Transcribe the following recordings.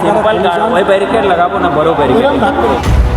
Simple guard ওই barricade লাগাবো না বড় ব্যারিকেড তুই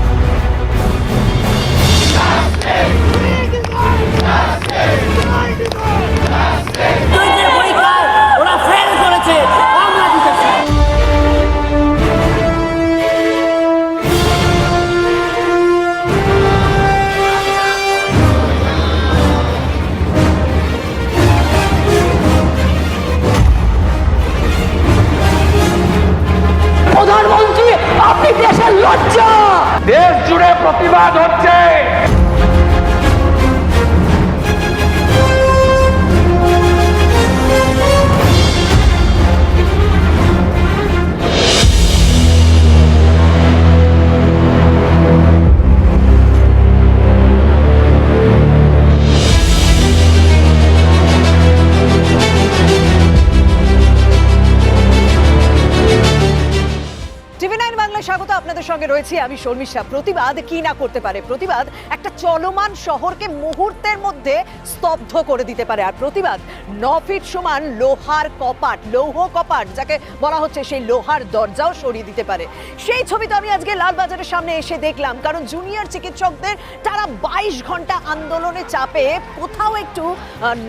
রয়েছি। আমি শর্মিষ্ঠা, প্রতিবাদ কি না করতে পারে? প্রতিবাদ একটা চলমান শহরকে মুহূর্তের মধ্যে স্তব্ধ করে দিতে পারে। আর প্রতিবাদ, ন ফিট সমান লোহার কপাট, লৌহ কপাট, যাকে বলা হচ্ছে সেই লোহার দরজাও সরিয়ে দিতে পারে। সেই ছবি তো আমি আজকে লালবাজারের সামনে এসে দেখলাম, কারণ জুনিয়র চিকিৎসকদের তারা বাইশ ঘণ্টা আন্দোলনে চাপে কোথাও একটু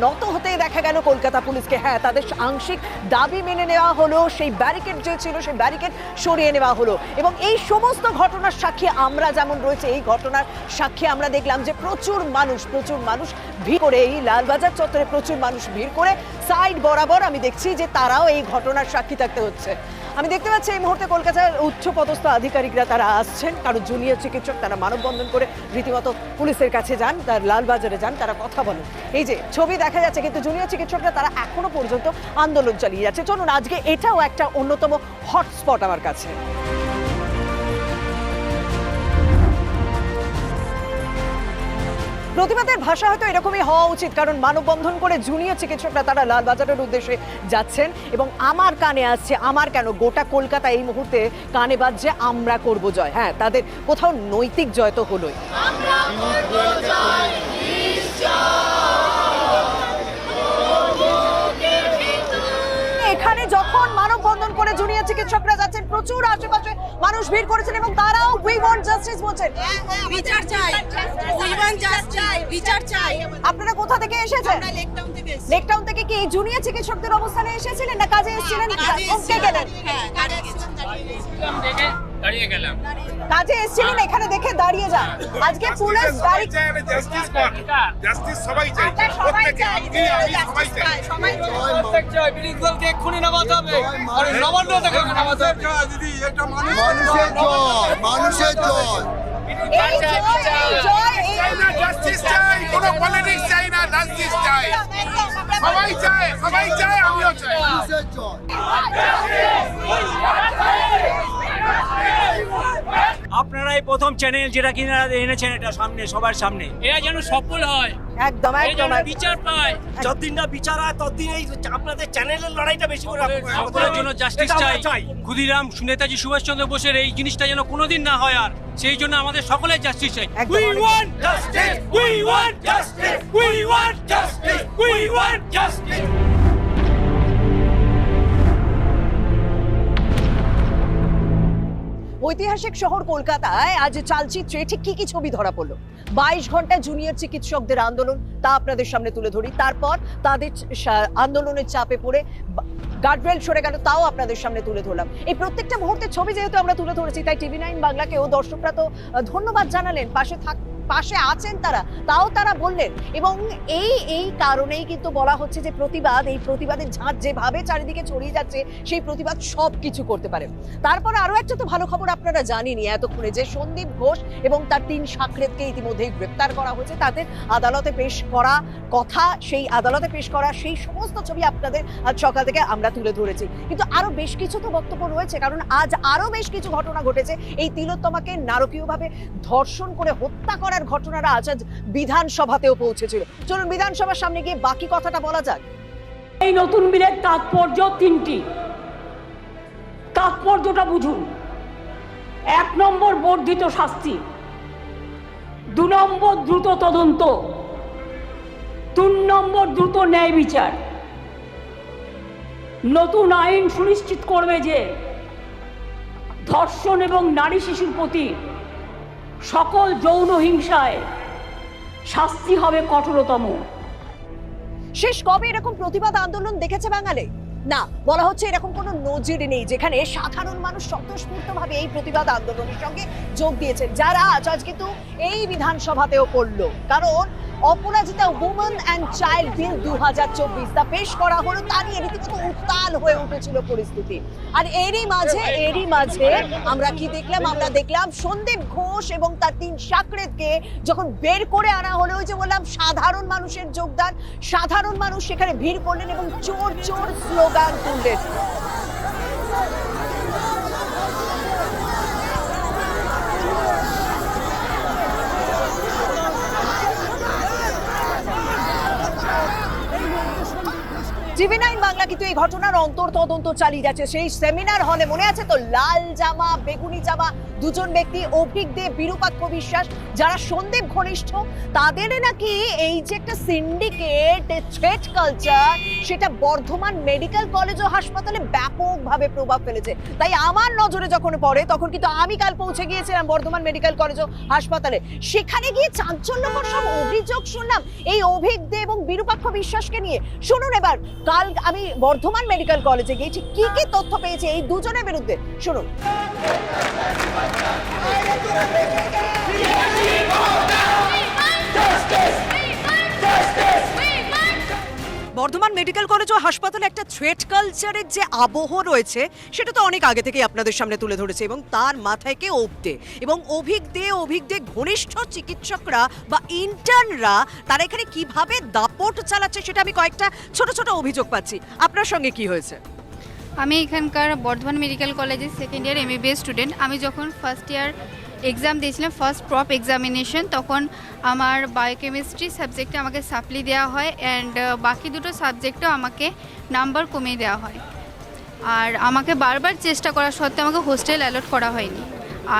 নত হতে দেখা গেল কলকাতা পুলিশকে। হ্যাঁ তাদের আংশিক দাবি মেনে নেওয়া হলো, সেই ব্যারিকেড যে ছিল, সেই ব্যারিকেড সরিয়ে নেওয়া হলো। এবং এই সমস্ত ঘটনার সাক্ষী আমরা যেমন রয়েছে, এই ঘটনার সাক্ষী আমরা দেখলাম যে প্রচুর মানুষ প্রচুর মানুষ ভিড় করে এই লালবাজার চত্বরে প্রচুর মানুষ ভিড় করে সাইড বরাবর আমি দেখছি যে তারাও এই ঘটনার সাক্ষী থাকতে হচ্ছে। আমি দেখতে পাচ্ছি এই মুহূর্তে কলকাতার উচ্চপদস্থ আধিকারিকরা তারা আসছেন কারও জুনিয়র চিকিৎসক তারা মানববন্ধন করে রীতিমতো পুলিশের কাছে যান, তার লালবাজারে যান, তারা কথা বলেন। এই যে ছবি দেখা যাচ্ছে, কিন্তু জুনিয়র চিকিৎসকরা তারা এখনও পর্যন্ত আন্দোলন চালিয়ে যাচ্ছে। চলুন, আজকে এটাও একটা অন্যতম হটস্পট আমার কাছে। প্রতিবাদের ভাষা হয়তো এরকমই হওয়া উচিত কারণ মানববন্ধন করে জুনিয়র চিকিৎসকরা তারা লালবাজারের উদ্দেশ্যে যাচ্ছেন এবং আমার কানে আসছে আমার কেন? গোটা কলকাতা এই মুহূর্তে কানে বাজছে আমরা করব জয়। হ্যাঁ তাদের কোথাও নৈতিক জয় তো হলোই। এখানে যখন মানববন্ধন করে জুনিয়র চিকিৎসকরা প্রচুর আশেপাশে মানুষ ভিড় করেছেন এবং তারাও উই ওয়ান্ট জাস্টিস বলছেন। বিচার চাই। জাস্ট চাই বিচার চাই। আপনারা কোথা থেকে এসেছেন? আমরা লেকটাউন থেকে এসেছি। লেকটাউন থেকে কি জুনিয়র চিকিৎসকদের অবস্থানে এসেছিলেন না কাজে এসেছিলেন? ওকে গেলেন হ্যাঁ কাজে এসেছিলাম, দাঁড়িয়ে গেছি। কাজে এসেছিলেন এখানে দেখে দাঁড়িয়ে যান। আজকে পুলিশ গাড়ি জাস্টিস পান জাস্টিস সবাই চাই আমরা সবাই প্রত্যেকে চাই আপনি আমি সবাই justice চাই। চাই, সবাই চাই। মানুষের জয় মানুষের জয়। এই জয়, এই জয়, এই- চাই না জাস্টিস চাই কোনো পলিটিক্স চাই না জাস্টিস চাই। সবাই চায় সবাই চায় আমিও চাই। মানুষের জয়। আপনারাই প্রথম চ্যানেল যেটা কিনা এনেছেন এটা সামনে সবার সামনে। এরা যেন সফল হয়। একদম একদম। বিচার পায়। যতদিন না বিচার হয় ততদিন এই আপনাদের চ্যানেলের লড়াইটা বেশি করে সকলের জন্য জাস্টিস চাই। ক্ষুদিরাম নেতাজি সুভাষচন্দ্র বোসের এই জিনিসটা যেন কোনোদিন না হয় আর সেই জন্য আমাদের সকলের জাস্টিস চাই। We want justice we want justice we want justice we want justice ঐতিহাসিক শহর কলকাতায় আজ চালচিত্রে ঠিক কি কি ছবি ধরা পড়ল? বাইশ ঘণ্টা জুনিয়র চিকিৎসকদের আন্দোলন, তা আপনাদের সামনে তুলে ধরি। তারপর তাদের আন্দোলনের চাপে পড়ে গার্ডরেল সরে গেল, তাও আপনাদের সামনে তুলে ধরলাম। এই প্রত্যেকটা মুহূর্তের ছবি যেহেতু আমরা তুলে ধরেছি, তাই টিভি নাইন বাংলাকেও দর্শকরা তো ধন্যবাদ জানালেন। পাশে থাক পাশে আছেন তারা, তাও তারা বললেন। এবং এই এই কারণেই কিন্তু বলা হচ্ছে যে প্রতিবাদ, এই প্রতিবাদের ঝাঁজ যেভাবে চারিদিকে ছড়িয়ে যাচ্ছে, সেই প্রতিবাদ সব কিছু করতে পারে। তারপর আরও একটা তো ভালো খবর আপনারা জানেনই, এতক্ষণে যে সন্দীপ ঘোষ এবং তার তিন সাকরেতকে ইতিমধ্যেই গ্রেপ্তার করা হয়েছে। তাদের আদালতে পেশ করা কথা, সেই আদালতে পেশ করা সেই সমস্ত ছবি আপনাদের আজ সকাল থেকে আমরা তুলে ধরেছি। কিন্তু আরও বেশ কিছু তো বক্তব্য রয়েছে, কারণ আজ আরও বেশ কিছু ঘটনা ঘটেছে। এই তিলোত্তমাকে নারকীয়ভাবে ধর্ষণ করে হত্যা করার ঘটনাটা আজ আজ বিধানসভাতেও পৌঁছেছিল। চলুন বিধানসভার সামনে গিয়ে বাকি কথাটা বলা যাক। এই নতুন বিলের তাৎপর্য তিনটি। তাৎপর্যটা বুঝুন। এক নম্বর বর্ধিত শাস্তি, দু নম্বর দ্রুত তদন্ত, তিন নম্বর দ্রুত ন্যায় বিচার। নতুন আইন সুনিশ্চিত করবে যে ধর্ষণ এবং নারী শিশুর প্রতি সকল যৌন হিংসায় শাস্তি হবে কঠোরতম। শেষ কবে এরকম প্রতিবাদ আন্দোলন দেখেছে বাঙালি? না, বলা হচ্ছে এরকম কোনো নজির নেই, যেখানে সাধারণ মানুষ স্বতঃস্ফূর্তভাবে এই প্রতিবাদ আন্দোলনের সঙ্গে যোগ দিয়েছেন। যারা আজ আজ কিন্তু এই বিধানসভাতেও করল কারণ Aparajita women and child bill দু হাজার চব্বিশ তা পেশ করা হলো, তা নিয়ে রীতিমতো উত্তাল হয়ে উঠেছিল পরিস্থিতি। আর এরই মাঝে এরই মাঝে আমরা কি দেখলাম? আমরা দেখলাম সন্দীপ ঘোষ এবং তার তিন সাকরেতকে যখন বের করে আনা হলো, ওই যে বললাম, সাধারণ মানুষের যোগদান, সাধারণ মানুষ সেখানে ভিড় করলেন এবং চোর চোর স্লোগান তুললেন। টিভি নাইন বাংলা কিন্তু এই ঘটনার অন্তর তদন্ত চালিয়ে যাচ্ছে। সেই সেমিনার হলে মনে আছে তো? লাল জামা, বেগুনি জামা দুজন ব্যক্তি অভিক দে বিরূপাক্ষ বিশ্বাস, যারা সন্দীপ ঘনিষ্ঠ, তাদের নাকি এই যে একটা সিন্ডিকেট থ্রেট কালচার সেটা বর্ধমান মেডিকেল কলেজ ও হাসপাতালে ব্যাপকভাবে প্রভাব ফেলেছে। তাই আমার নজরে যখন পড়ে, তখন কিন্তু আমি কাল পৌঁছে গিয়েছিলাম বর্ধমান মেডিকেল কলেজ ও হাসপাতালে। সেখানে গিয়ে চাঞ্চল্যকর সব অভিযোগ শুনলাম। এই অভিক দে এবং বিরূপাক্ষ বিশ্বাসকে নিয়ে। শুনুন এবার, কাল আমি বর্ধমান মেডিকেল কলেজে গিয়েছি কি কি তথ্য পেয়েছি এই দুজনের বিরুদ্ধে? শুনুন। বর্ধমান মেডিকেল কলেজ ও হাসপাতালে একটা থ্রেট কালচারের যে আবহ রয়েছে, সেটা তো অনেক আগে থেকেই আপনাদের সামনে তুলে ধরেছে এবং তার মাথায় কে এবং অভিজ্ঞ অভিজ্ঞ ঘনিষ্ঠ চিকিৎসকরা বা ইন্টার্নরা তারা এখানে কীভাবে দাপট চালাচ্ছে সেটা আমি কয়েকটা ছোট ছোট অভিযোগ পাচ্ছি। আপনার সঙ্গে কি হয়েছে? আমি এখানকার বর্ধমান মেডিকেল কলেজের সেকেন্ড ইয়ার এমবিবিএস স্টুডেন্ট আমি যখন ফার্স্ট ইয়ার এক্সাম দিয়েছিলাম ফার্স্ট প্রপ এক্সামিনেশন তখন আমার বায়োকেমিস্ট্রি সাবজেক্টে আমাকে সাপ্লি দেওয়া হয় অ্যান্ড বাকি দুটো সাবজেক্টেও আমাকে নাম্বার কমিয়ে দেওয়া হয়। আর আমাকে বারবার চেষ্টা করা সত্ত্বেও আমাকে হোস্টেল অ্যালট করা হয়নি।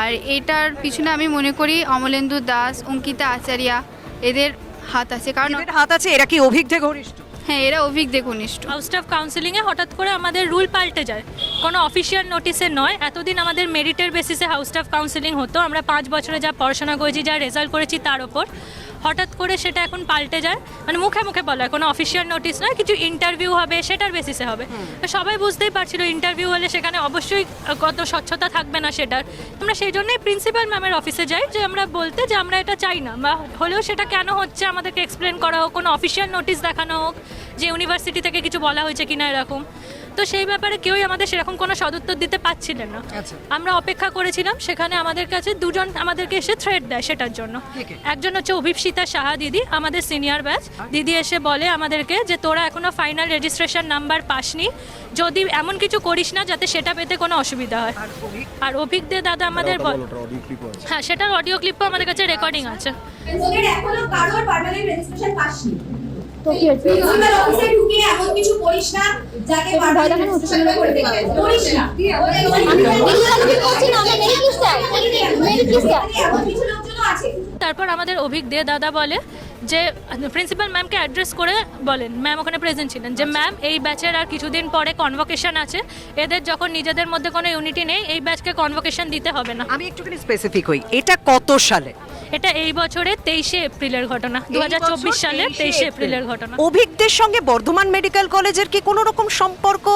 আর এটার পিছনে আমি মনে করি অমলেন্দু দাস, অঙ্কিতা আচারিয়া, এদের হাত আছে। কারণ হাত আছে, এরা কি অভিজ্ঞ ঘনিষ্ঠ? হ্যাঁ এরা অভিজ্ঞ ঘনিষ্ঠ হাউস অফ কাউন্সিলিংয়ে হঠাৎ করে আমাদের রুল পাল্টে যায়। কোনো অফিসিয়াল নোটিসে নয়, এতদিন আমাদের মেরিটের বেসিসে হাউস অফ কাউন্সিলিং হতো। আমরা পাঁচ বছরে যা পড়াশোনা করেছি, যা রেজাল্ট করেছি, তার ওপর। হঠাৎ করে সেটা এখন পাল্টে যায়। মানে মুখে মুখে বলা হয় কোনো অফিসিয়াল নোটিস নয় কিছু ইন্টারভিউ হবে সেটার বেসিসে হবে। সবাই বুঝতেই পারছিল ইন্টারভিউ হলে সেখানে অবশ্যই কত স্বচ্ছতা থাকবে না সেটার। আমরা সেই জন্যই প্রিন্সিপাল ম্যামের অফিসে যাই যে আমরা বলতে যে আমরা এটা চাই না। বা হলেও সেটা কেন হচ্ছে আমাদেরকে এক্সপ্লেন করা হোক কোনো অফিসিয়াল নোটিস দেখানো হোক যে ইউনিভার্সিটি থেকে কিছু বলা হয়েছে কিনা এরকম। তো সেই ব্যাপারে কেউই আমাদের সেরকম কোনো সদুত্তর দিতে পারছিলেন না। আমরা অপেক্ষা করেছিলাম সেখানে আমাদের কাছে দুজন আমাদেরকে এসে থ্রেড দেয় সেটার জন্য। একজন হচ্ছে অভিপ্সিতা সাহা দিদি আমাদের সিনিয়র ব্যাচ দিদি এসে বলে আমাদেরকে যে তোরা এখনও ফাইনাল রেজিস্ট্রেশন নাম্বার পাসনি। যদি এমন কিছু করিস না যাতে সেটা পেতে কোনো অসুবিধা হয়। আর অভিজ্ঞ দাদা আমাদের বল হ্যাঁ সেটার অডিও ক্লিপও আমাদের কাছে রেকর্ডিং আছে। এখনও কারোর পার্মানেন্ট রেজিস্ট্রেশন পাসনি। তো কি হচ্ছে অফিসে ঢুকে এমন কিছু করিস না যাতে পার্মানেন্ট রেজিস্ট্রেশন করে দিতে করিস না। এমন কিছু লোকজনও আছে তারপর আমাদের অভিজ্ঞ দে দাদা বলে যে প্রিন্সিপাল ম্যামকে অ্যাড্রেস করে বলেন। ম্যাম ওখানে প্রেজেন্ট ছিলেন যে ম্যাম এই ব্যাচের আর কিছুদিন পরে কনভোকেশন আছে। এদের যখন নিজেদের মধ্যে কোনো ইউনিটি নেই এই ব্যাচকে কনভোকেশন দিতে হবে না। আমি একটুখানি স্পেসিফিক হই। এটা কত সালে? এটা এই বছরের তেইশে এপ্রিলের ঘটনা দুই হাজার চব্বিশ সালের তেইশে এপ্রিলের ঘটনা। অভিজ্ঞদের সঙ্গে বর্ধমান মেডিকেল কলেজের কি কোনো রকম সম্পর্ক?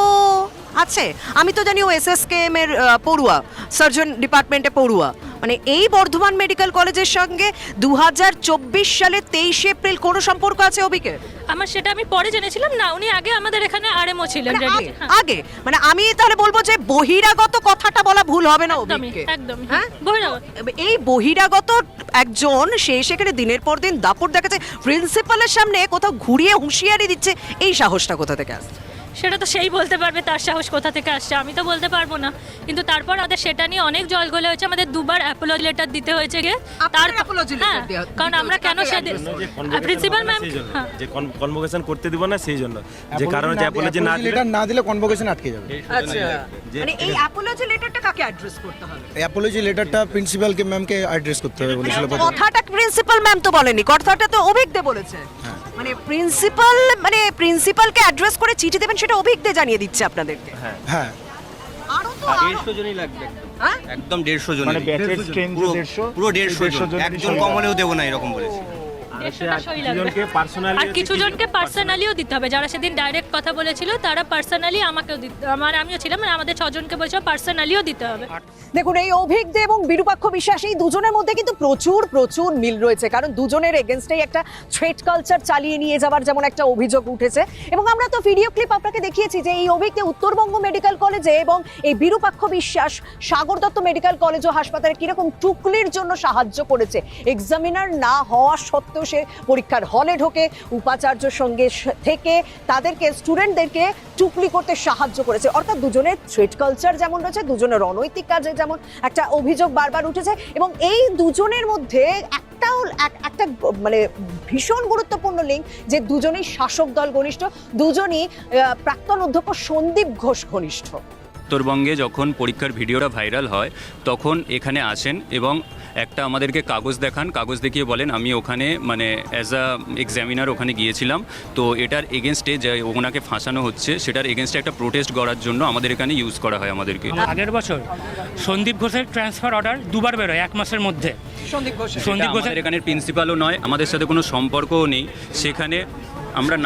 আছে। আমি তো জানি ও এসএসকেএম এর পড়ুয়া সার্জন ডিপার্টমেন্টে পড়ুয়া। মানে এই বর্ধমান মেডিকেল কলেজের সঙ্গে দুহাজার চব্বিশ সালে তেইশে এপ্রিল কোনো সম্পর্ক আছে অভিকের আমার সেটা আমি পরে জেনেছিলাম। না উনি আগে আমাদের এখানে আরএমও ছিলেন মানে ready- আগে- হ্যাঁ, মানে আমি তাহলে বলব যে বহিরাগত কথাটা বলা ভুল হবে না একদমই হ্যাঁ? হ্যাঁ এই বহিরাগত একজন সে সেখানে দিনের পর দিন দাপট দেখাচ্ছে প্রিন্সিপালের সামনে কোথাও ঘুরিয়ে হুঁশিয়ারি দিচ্ছে এই সাহসটা কোথা থেকে আসছে? সেটা তো সেই বলতে পারবে তার সাহস কোথা থেকে আসছে আমি তো বলতে পারব না। কিন্তু তারপর আমাদের সেটা নিয়ে অনেক জল গলে হয়েছে আমাদের দুবার অ্যাপোলজি লেটার দিতে হয়েছে গিয়ে। তার হ্যাঁ কারণ আমরা কেন সেদিন প্রিন্সিপাল ম্যাম হ্যাঁ। যে কনভোকেশন করতে দিব না সেই জন্য। যে কারণে যে অ্যাপোলজি না দিলে না দিলে কনভোকেশন আটকে যাবে। আচ্ছা। মানে এই অ্যাপোলজি লেটারটা কাকে অ্যাড্রেস করতে হবে? অ্যাপোলজি লেটারটা প্রিন্সিপালকে ম্যামকে অ্যাড্রেস করতে হবে বলেছিল কথাটা প্রিন্সিপাল ম্যাম তো বলেনি কথাটা তো অভিক দে বলেছে মানে প্রিন্সিপাল মানে প্রিন্সিপালকে অ্যাড্রেস করে চিঠি দেবেন সেটা অভিক জানিয়ে দিচ্ছে আপনাদেরকে। হ্যাঁ। আরও তো দেড়শো জনই লাগবে। হ্যাঁ? একদম দেড়শো জন। মানে স্ট্রেংথ পুরো দেড়শো জন। একজন কম হলেও দেবো না এরকম বলেছে। আর কিছু জনকে পার্সোনালিও দিতে হবে। যারা সেদিন ডাইরেক্ট কথা বলেছিল তারা পার্সোনালি আমাকেও দিতে আমার আমিও ছিলাম মানে আমাদের ছজনকে বলছিলাম পার্সোনালিও দিতে হবে। দেখুন এই অভিক দে এবং বিরূপাক্ষ বিশ্বাস এই দুজনের মধ্যে কিন্তু প্রচুর প্রচুর মিল রয়েছে। কারণ দুজনের এগেনস্টেই একটা থ্রেট কালচার চালিয়ে নিয়ে যাওয়ার যেমন একটা অভিযোগ উঠেছে। এবং আমরা তো ভিডিও ক্লিপ আপনাকে দেখিয়েছি যে এই অভিক উত্তরবঙ্গ মেডিকেল কলেজে এবং এই বিরূপাক্ষ বিশ্বাস সাগর দত্ত মেডিকেল কলেজ ও হাসপাতালে কীরকম টুকলির জন্য সাহায্য করেছে। এক্সামিনার না হওয়া সত্ত্বেও সে পরীক্ষার হলে ঢোকে উপাচার্যর সঙ্গে থেকে তাদেরকে স্টুডেন্টদেরকে টুকলি করতে সাহায্য করেছে। অর্থাৎ দুজনের থ্রেড কালচার যেমন রয়েছে, দুজনের অনৈতিক কাজে যেমন একটা অভিযোগ বারবার উঠেছে এবং এই দুজনের মধ্যে একটাও এক- একটা মানে ভীষণ গুরুত্বপূর্ণ লিঙ্ক যে দুজনেই শাসক দল ঘনিষ্ঠ, দুজনই প্রাক্তন অধ্যক্ষ সন্দীপ ঘোষ ঘনিষ্ঠ। উত্তরবঙ্গে যখন পরীক্ষার ভিডিওটা ভাইরাল হয় তখন এখানে আসেন এবং একটা আমাদেরকে কাগজ দেখান। কাগজ দেখিয়ে বলেন আমি ওখানে মানে অ্যাজ আ এক্সামিনার ওখানে গিয়েছিলাম। তো এটার এগেনস্টে যে ওনাকে ফাঁসানো হচ্ছে সেটার এগেনস্টে একটা প্রোটেস্ট করার জন্য আমাদের এখানে ইউজ করা হয় আমাদেরকে। আগের বছর সন্দীপ ঘোষের ট্রান্সফার অর্ডার দুবার বেরোয় এক মাসের মধ্যে। সন্দীপ ঘোষ সন্দীপ ঘোষের আমাদের এখানে প্রিন্সিপালও নয় আমাদের সাথে কোনো সম্পর্কও নেই। সেখানে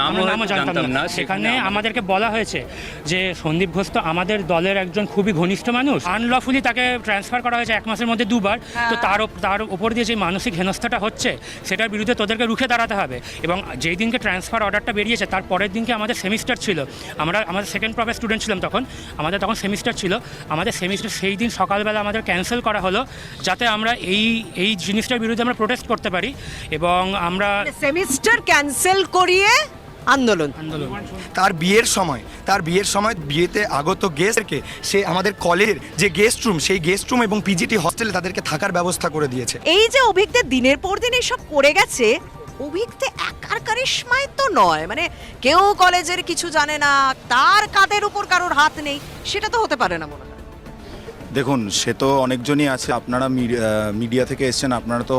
আমরা নামও জানতাম না। সেখানে আমাদেরকে বলা হয়েছে যে সন্দীপ ঘোষ তো আমাদের দলের একজন খুবই ঘনিষ্ঠ মানুষ। আনলফুলি তাকে ট্রান্সফার করা হয়েছে এক মাসের মধ্যে দুবার। তো তার ওপ- তার উপর দিয়ে যে মানসিক হেনস্থাটা হচ্ছে সেটার বিরুদ্ধে তোদেরকে রুখে দাঁড়াতে হবে। এবং যেই দিনকে ট্রান্সফার অর্ডারটা বেরিয়েছে তার পরের দিনকে আমাদের সেমিস্টার ছিল। আমরা আমাদের সেকেন্ড প্রপের স্টুডেন্ট ছিলাম তখন। আমাদের তখন সেমিস্টার ছিল। আমাদের সেমিস্টার সেই দিন সকালবেলা আমাদের ক্যান্সেল করা হলো যাতে আমরা এই এই জিনিসটার বিরুদ্ধে আমরা প্রোটেস্ট করতে পারি। এবং আমরা সেমিস্টার ক্যান্সেল করিয়ে আন্দোলন। আন্দোলন তার বিয়ের সময় তার বিয়ের সময় বিয়েতে আগত গেস্টকে সে আমাদের কলেজের যে গেস্ট রুম সেই গেস্ট রুম এবং পিজিটি হস্টেলে তাদেরকে থাকার ব্যবস্থা করে দিয়েছে। এই যে অভিজ্ঞদের দিনের পর দিন এসব করে গেছে অভিজ্ঞতে একার কারিশ্মায় তো নয়। মানে কেউ কলেজের কিছু জানে না তার কাঁধের উপর কারোর হাত নেই সেটা তো হতে পারে না মনে হয়। দেখুন সে তো অনেকজনই আছে। আপনারা মিডিয়া থেকে এসেছেন আপনারা তো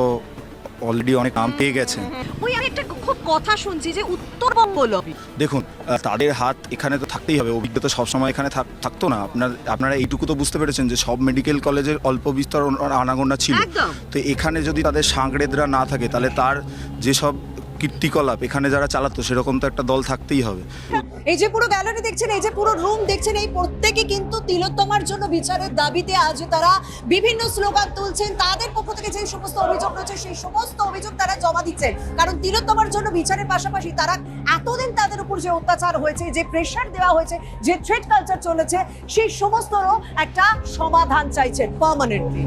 অলরেডি অনেক নাম পেয়ে গেছেন ওই আমি একটা খুব কথা শুনছি যে উত্তরবঙ্গ লবি দেখুন তাদের হাত এখানে তো থাকতেই হবে অভিজ্ঞতা সবসময় এখানে থাক- থাকতো না। আপনার আপনারা এইটুকু তো বুঝতে পেরেছেন যে সব মেডিকেল কলেজের অল্প বিস্তর আনাগোনা ছিল। তো এখানে যদি তাদের সাংড়েদরা না থাকে তাহলে তার যেসব কীর্তিকলাপ, এখানে যারা চালাতো, সেরকম তো একটা দল থাকতেই হবে। এই যে পুরো গ্যালারি দেখছেন, এই যে পুরো রুম দেখছেন, এই প্রত্যেকে কিন্তু তিলোত্তমার জন্য বিচারের দাবিতে আজ তারা বিভিন্ন স্লোগান তুলছেন। তাদের পক্ষ থেকে যে সমস্ত অভিযোগ রয়েছে, সেই সমস্ত অভিযোগ তারা জমা দিচ্ছেন। কারণ তিলোত্তমার জন্য বিচারের পাশাপাশি তারা এতদিন তাদের উপর যে অত্যাচার হয়েছে, যে প্রেশার দেওয়া হয়েছে, যে থ্রেড কালচার চলেছে, সেই সমস্তরও একটা সমাধান চাইছেন পার্মানেন্টলি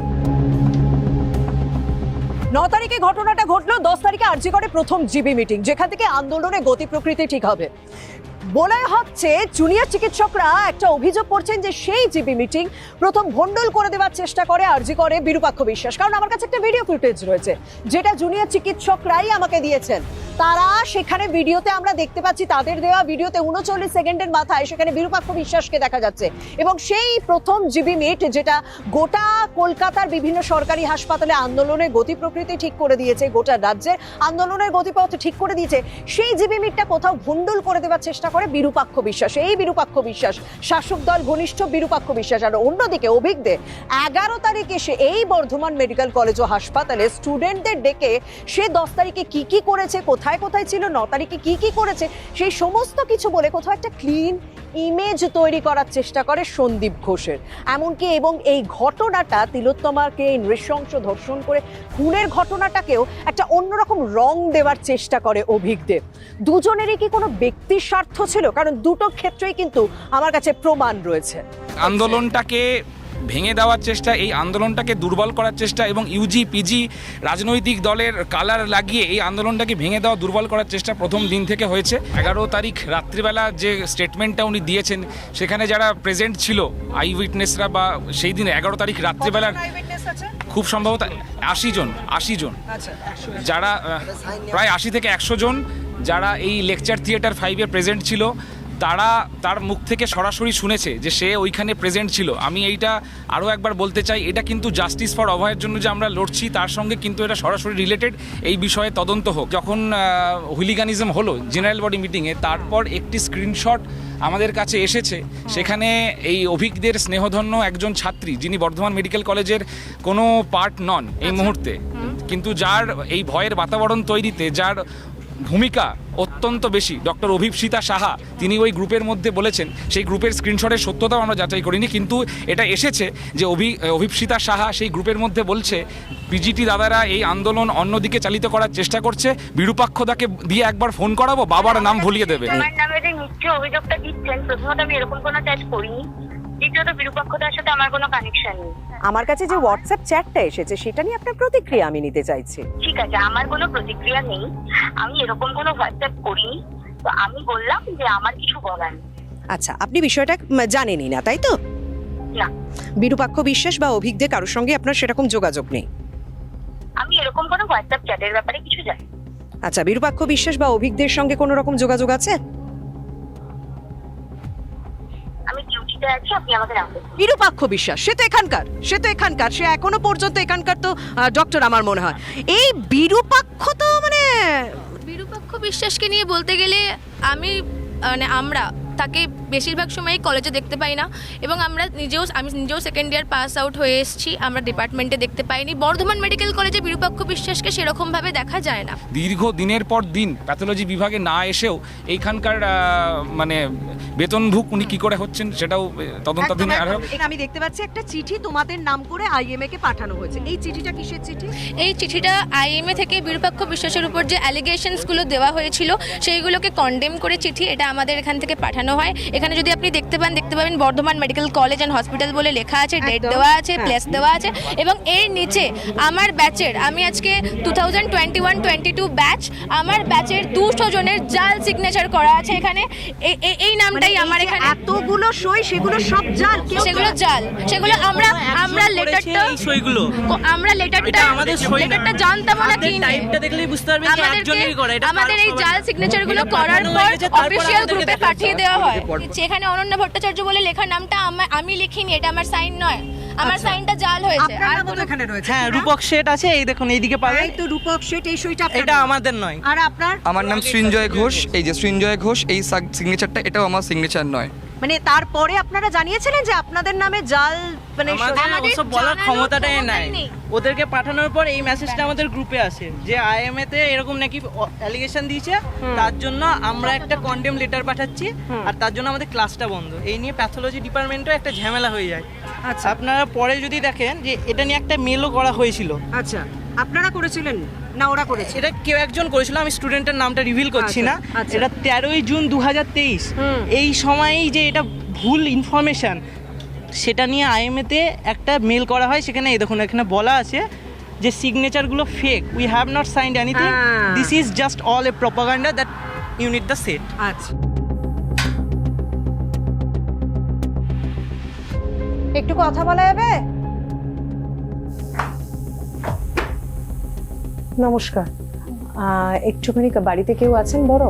ন তারিখে ঘটনাটা ঘটলো, দশ তারিখে আর্জি করে প্রথম জিবি মিটিং, যেখান থেকে আন্দোলনে গতি প্রকৃতি ঠিক হবে। বলা হচ্ছে, জুনিয়র চিকিৎসকরা একটা অভিযোগ করছেন যে সেই জিবি মিটিং প্রথম ভণ্ডুল করে দেওয়ার চেষ্টা করে, আর্জি করে বিরূপাক্ষ বিশ্বাস। কারণ আমার কাছে একটা ভিডিও ফুটেজ রয়েছে, যেটা জুনিয়র চিকিৎসকরাই আমাকে দিয়েছেন। তারা সেখানে ভিডিওতে আমরা দেখতে পাচ্ছি, তাদের দেওয়া ভিডিওতে উনচল্লিশ সেকেন্ডের মাথায় সেখানে বিরূপাক্ষ বিশ্বাসকে দেখা যাচ্ছে। এবং সেই প্রথম জিবি মিট যেটা গোটা কলকাতার বিভিন্ন সরকারি হাসপাতালে আন্দোলনের গতি প্রকৃতি ঠিক করে দিয়েছে, গোটা রাজ্যের আন্দোলনের গতিপথ ঠিক করে দিয়েছে, সেই জিবি মিটটা কোথাও ভুন্ডুল করে দেওয়ার চেষ্টা করে বিরূপাক্ষ বিশ্বাস, এই বিরূপাক্ষ বিশ্বাস, শাসক দল ঘনিষ্ঠ বিরূপাক্ষ বিশ্বাস, আর অন্যদিকে অভিজ্ঞে এগারো তারিখ এসে এই বর্ধমান মেডিকেল কলেজ ও হাসপাতালে স্টুডেন্টদের ডেকে সে দশ তারিখে কি কি করেছে, কোথায় কোথায় ছিল, ন তারিখে কি কি করেছে, সেই সমস্ত কিছু বলে কোথাও একটা ক্লিন ইমেজ তৈরি করার চেষ্টা করে সন্দীপ ঘোষের। এমনকি এবং এই ঘটনাটা তিলোত্তমাকে এই নৃশংস ধর্ষণ করে খুনের ঘটনাটাকেও একটা অন্যরকম রং দেওয়ার চেষ্টা করে অভিজ্ঞদের দুজনেরই কি কোনো ব্যক্তির স্বার্থ ছিল? কারণ দুটো ক্ষেত্রেই কিন্তু আমার কাছে প্রমাণ রয়েছে। আন্দোলনটাকে ভেঙে দেওয়ার চেষ্টা এই আন্দোলনটাকে দুর্বল করার চেষ্টা এবং ইউজি পিজি রাজনৈতিক দলের কালার লাগিয়ে এই আন্দোলনটাকে ভেঙে দেওয়া দুর্বল করার চেষ্টা প্রথম দিন থেকে হয়েছে। এগারো তারিখ রাত্রিবেলা যে স্টেটমেন্টটা উনি দিয়েছেন সেখানে যারা প্রেজেন্ট ছিল আই উইটনেসরা বা সেই দিন এগারো তারিখ রাত্রিবেলার খুব সম্ভবত আশি জন আশি জন। যারা প্রায় আশি থেকে একশো জন যারা এই লেকচার থিয়েটার ফাইভে প্রেজেন্ট ছিল তারা তার মুখ থেকে সরাসরি শুনেছে যে সে ওইখানে প্রেজেন্ট ছিল। আমি এইটা আরও একবার বলতে চাই এটা কিন্তু জাস্টিস ফর অভয়ের জন্য যে আমরা লড়ছি তার সঙ্গে কিন্তু এটা সরাসরি রিলেটেড এই বিষয়ে তদন্ত হোক। যখন হুলিগানিজম হলো জেনারেল বডি মিটিংয়ে তারপর একটি স্ক্রিনশট আমাদের কাছে এসেছে সেখানে এই অভিজ্ঞদের স্নেহধন্য একজন ছাত্রী যিনি বর্ধমান মেডিকেল কলেজের কোনো পার্ট নন এই মুহূর্তে। কিন্তু যার এই ভয়ের বাতাবরণ তৈরিতে যার ভূমিকা অত্যন্ত বেশি। ডক্টর অভিপসিতা সাহা, তিনি ওই গ্রুপের মধ্যে বলেছেন, সেই গ্রুপের স্ক্রিনশটের সত্যতাও আমরা যাচাই করিনি, কিন্তু এটা এসেছে যে অভি অভিপসিতা সাহা সেই গ্রুপের মধ্যে বলছে, পিজিটি দাদারা এই আন্দোলন অন্যদিকে চালিত করার চেষ্টা করছে, বিরূপাক্ষদাকে দিয়ে একবার ফোন করাবো, বাবার নাম ভুলিয়ে দেবে। আমার নামে যে অভিযোগটা দিচ্ছেন, প্রথমত আমি এরকম কোনো করিনি। দ্বিতীয়ত বিরূপাক্ষতার সাথে আমার কোনো কানেকশন নেই। আমার কাছে যে হোয়াটসঅ্যাপ চ্যাটটা এসেছে সেটা নিয়ে আপনার প্রতিক্রিয়া আমি নিতে চাইছি। ঠিক আছে আমার কোনো প্রতিক্রিয়া নেই। আমি এরকম কোনো হোয়াটসঅ্যাপ করিনি। তো আমি বললাম যে আমার কিছু বলার নেই। আচ্ছা আপনি বিষয়টা জানেনই না তাই তো? না। বিরূপাক্ষ বিশ্বাস বা অভিজ্ঞদের কারোর সঙ্গে আপনার সেরকম যোগাযোগ নেই। আমি এরকম কোনো হোয়াটসঅ্যাপ চ্যাটের ব্যাপারে কিছু জানি আচ্ছা বিরূপাক্ষ বিশ্বাস বা অভিজ্ঞদের সঙ্গে কোনো রকম যোগাযোগ আছে? আমি আছে আপনি আমাকে রাখবেন বিরূপাক্ষ বিশ্বাস, সে তো এখানকার, সে তো এখানকার, সে এখনও পর্যন্ত এখানকার তো ডক্টর আমার মনে হয়। এই বিরূপাক্ষ তো মানে বিরূপাক্ষ বিশ্বাসকে নিয়ে বলতে গেলে আমি মানে আমরা তাকে বেশিরভাগ সময়ই কলেজে দেখতে পাই না। এবং আমরা নিজেও আমি নিজেও সেকেন্ড ইয়ার পাস আউট হয়ে এসেছি। আমরা ডিপার্টমেন্টে দেখতে পাইনি। বর্ধমান মেডিকেল কলেজে বিরূপাক্ষ বিশ্বাসকে সেরকমভাবে দেখা যায় না। দীর্ঘ দিনের পর দিন প্যাথোলজি বিভাগে না এসেও এইখানকার মানে বেতনভুক উনি কি করে হচ্ছেন সেটাও তদন্তাধীনে আর আমি দেখতে পাচ্ছি একটা চিঠি তোমাদের নাম করে আইএমএ কে পাঠানো হয়েছে। এই চিঠিটা কিসের চিঠি? এই চিঠিটা আইএমএ থেকে বিরূপাক্ষ বিশ্বাসের উপর যে অ্যালিগেশনসগুলো দেওয়া হয়েছিল সেইগুলোকে কন্ডেম করে চিঠি এটা আমাদের এখান থেকে পাঠানো হয়। এখানে যদি আপনি দেখতে পান দেখতে পাবেন Bardhaman medical college and hospital বলে লেখা আছে ডেট দেওয়া আছে হ্যাঁ। প্লেস দেওয়া আছে এবং এর নিচে আমার ব্যাচের আমি আজকে two thousand twenty one twenty two batch আমার ব্যাচের দুশো জনের জাল সিগনেচার করা আছে এখানে। এই- নামটাই আমার এখানে। এতগুলো সই সেগুলো সব জাল সেগুলো জাল। সেগুলো আমরা আমরা লেটারটা সইগুলো। আমরা লেটারটা আমাদের। লেটারটা জানতাম না কি টাইপটা দেখলেই বুঝতে পারবেন যে একজনেরই করা, এটা আমাদের এই জাল সবার- সিগনেচারগুলো এটা করার পর হয়ে আমাদেরকে গ্রুপে পাঠিয়ে। দেওয়া হয়। সেখানে অনন্য ভট্টাচার্য বলে লেখা নামটা আমি লিখিনি এটা আমার সাইন নয়। আমার সাইনটা জাল হয়েছে। আর কোনো এখানে রয়েছে হ্যাঁ রূপক শেট আছে এই দেখুন এইদিকে পাবেন। এই তো রূপক শেট এই সইটা এটা আমাদের নয়। আর আপনার? আমার নাম সৃঞ্জয় ঘোষ এই যে সৃঞ্জয় ঘোষ এই সিগনেচারটা এটাও আমার সিগনেচার নয়। মানে তারপরে আপনারা জানিয়েছিলেন যে আপনাদের নামে জাল মানে আমাদের ওসব বলার ক্ষমতাটাই নাই। ওদেরকে পাঠানোর পর এই মেসেজটা আমাদের গ্রুপে আসে যে আইএমএ তে এরকম নাকি অ্যালিগেশন দিয়েছে। তার জন্য আমরা একটা কন্ডেম লেটার পাঠাচ্ছি আর তার জন্য আমাদের ক্লাসটা বন্ধ। এই নিয়ে প্যাথোলজি ডিপার্টমেন্টও একটা ঝামেলা হয়ে যায়। আচ্ছা। আপনারা পরে যদি দেখেন যে এটা নিয়ে একটা মেলও করা হয়েছিল। আচ্ছা। আপনারা করেছিলেন না ওরা করেছে? এটা কেউ একজন করেছিল আমি স্টুডেন্টের নামটা রিভিল করছি না। আচ্ছা, আচ্ছা। এটা তেরোই জুন দু। এই সময়েই যে এটা ভুল ইনফরমেশন সেটা নিয়ে আইএমএতে একটা মেল করা হয় সেখানে এই দেখুন এখানে বলা আছে যে সিগনেচারগুলো fake we have not signed anything. This is just all a propaganda that unit the set আচ্ছা। একটু কথা বলা যাবে? নমস্কার। একটুখানি বাড়িতে কেউ আছেন বড়?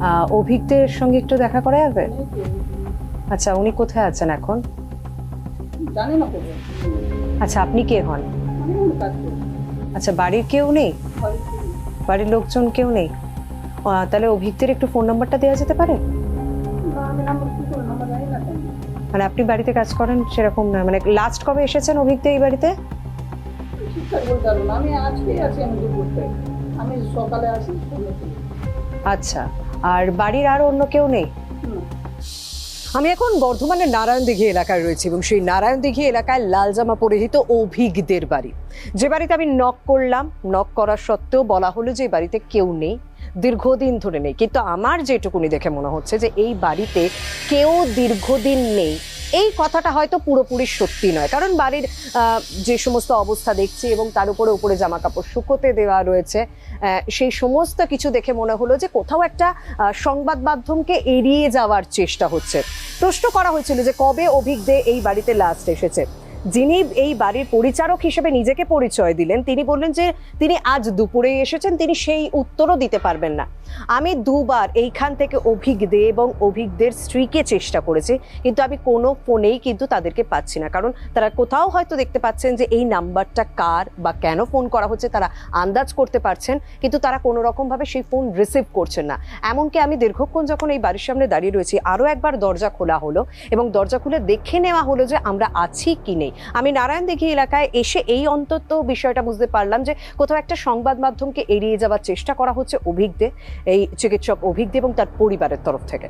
আহ, অভিজ্ঞদের সঙ্গে একটু দেখা করা যাবে? আচ্ছা উনি কোথায় আছেন এখন? আচ্ছা আপনি কে হন? আচ্ছা বাড়ির কেউ নেই? বাড়ির লোকজন কেউ নেই? তাহলে অভিজ্ঞদের একটু ফোন নাম্বারটা দেওয়া যেতে পারে? মানে আপনি বাড়িতে কাজ করেন সেরকম না। মানে লাস্ট কবে এসেছেন অভিজ্ঞ এই বাড়িতে? আমি আজকেই আছি আমি দুপুরতে আমি সকালে আসি আচ্ছা আর বাড়ির আর অন্য কেউ নেই? আমি এখন বর্ধমানের নারায়ণ দিঘি এলাকায় রয়েছি এবং সেই নারায়ণ দিঘি এলাকায় লাল জামা পরিহিত অভিজ্ঞদের বাড়ি। যে বাড়িতে আমি নক করলাম নক করার সত্ত্বেও বলা হলো যে বাড়িতে কেউ নেই দীর্ঘদিন ধরে নেই। কিন্তু আমার যেটুকুনি দেখে মনে হচ্ছে যে এই বাড়িতে কেউ দীর্ঘদিন নেই। এই কথাটা হয়তো পুরোপুরি সত্যি নয়। কারণ বাড়ির যে সমস্ত অবস্থা দেখছি এবং তার উপরে উপরে জামা কাপড় শুকোতে দেওয়া রয়েছে সেই সমস্ত কিছু দেখে মনে হলো যে কোথাও একটা সংবাদ মাধ্যমকে এড়িয়ে যাওয়ার চেষ্টা হচ্ছে। প্রশ্ন করা হয়েছিল যে কবে অভিজ্ঞ এই বাড়িতে লাস্ট এসেছে। যিনি এই বাড়ির পরিচারক হিসেবে নিজেকে পরিচয় দিলেন, তিনি বললেন যে তিনি আজ দুপুরেই এসেছেন, তিনি সেই উত্তরও দিতে পারবেন না। আমি দুবার এইখান থেকে অভিজ্ঞ এবং অভিজ্ঞদের স্ত্রীকে চেষ্টা করেছি, কিন্তু আমি কোনো ফোনেই কিন্তু তাদেরকে পাচ্ছি না। কারণ তারা কোথাও হয়তো দেখতে পাচ্ছেন যে এই নাম্বারটা কার বা কেন ফোন করা হচ্ছে, তারা আন্দাজ করতে পারছেন, কিন্তু তারা কোনো রকমভাবে সেই ফোন রিসিভ করছেন না। এমনকি আমি দীর্ঘক্ষণ যখন এই বাড়ির সামনে দাঁড়িয়ে রয়েছি, আরও একবার দরজা খোলা হলো এবং দরজা খুলে দেখে নেওয়া হলো যে আমরা আছি কি নেই। আমি নারায়ণ দিঘি এলাকায় এসে এই অন্তত বিষয়টা বুঝতে পারলাম যে কোথাও একটা সংবাদ মাধ্যমকে এড়িয়ে যাওয়ার চেষ্টা করা হচ্ছে অভিজ্ঞে এই চিকিৎসক অভিজ্ঞ এবং তার পরিবারের তরফ থেকে।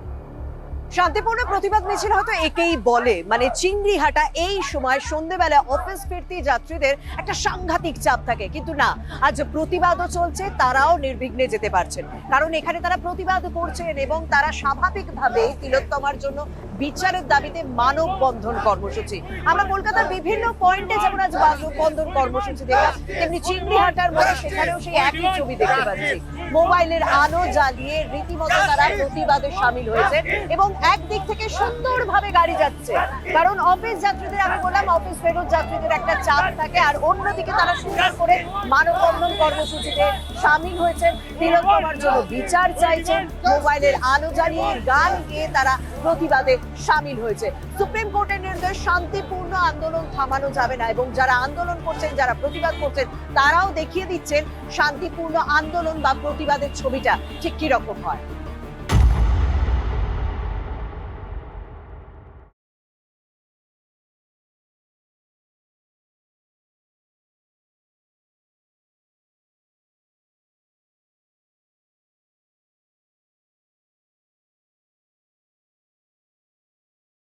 শান্তিপূর্ণ প্রতিবাদ মিছিল হয়তো একেই বলে। মানে চিংড়িহাটা এই সময় সন্ধেবেলা অফিস ফিরতি যাত্রীদের একটা সাংঘাতিক চাপ থাকে। কিন্তু না, আজ প্রতিবাদও চলছে, তারাও নির্বিঘ্নে যেতে পারছেন। কারণ এখানে তারা প্রতিবাদ করছেন এবং তারা স্বাভাবিকভাবে তিলোত্তমার জন্য বিচারের দাবিতে মানববন্ধন কর্মসূচি। আমরা কলকাতার বিভিন্ন পয়েন্টে যেমন আজ মানববন্ধন কর্মসূচি দেখলাম, তেমনি চিংড়িহাটার মধ্যে সেখানেও সেই একই ছবি দেখতে পাচ্ছি। মোবাইলের আলো জ্বালিয়ে রীতিমতো তারা প্রতিবাদে সামিল হয়েছে এবং একদিক থেকে সুন্দরভাবে গাড়ি যাচ্ছে। কারণ অফিস যাত্রীদের, আমি বললাম, অফিস ফেরত যাত্রীদের একটা চাপ থাকে। আর অন্যদিকে তারা সুন্দর করে মানববন্ধন কর্মসূচিতে সামিল হয়েছেন তিলক জন্য বিচার চাইছেন মোবাইলের আলো জ্বালিয়ে গান গেয়ে তারা প্রতিবাদে সামিল হয়েছে। সুপ্রিম কোর্টের নির্দেশ, শান্তিপূর্ণ আন্দোলন থামানো যাবে না এবং যারা আন্দোলন করছেন, যারা প্রতিবাদ করছেন, তারাও দেখিয়ে দিচ্ছেন শান্তিপূর্ণ আন্দোলন বা প্রতিবাদের ছবিটা ঠিক কীরকম হয়।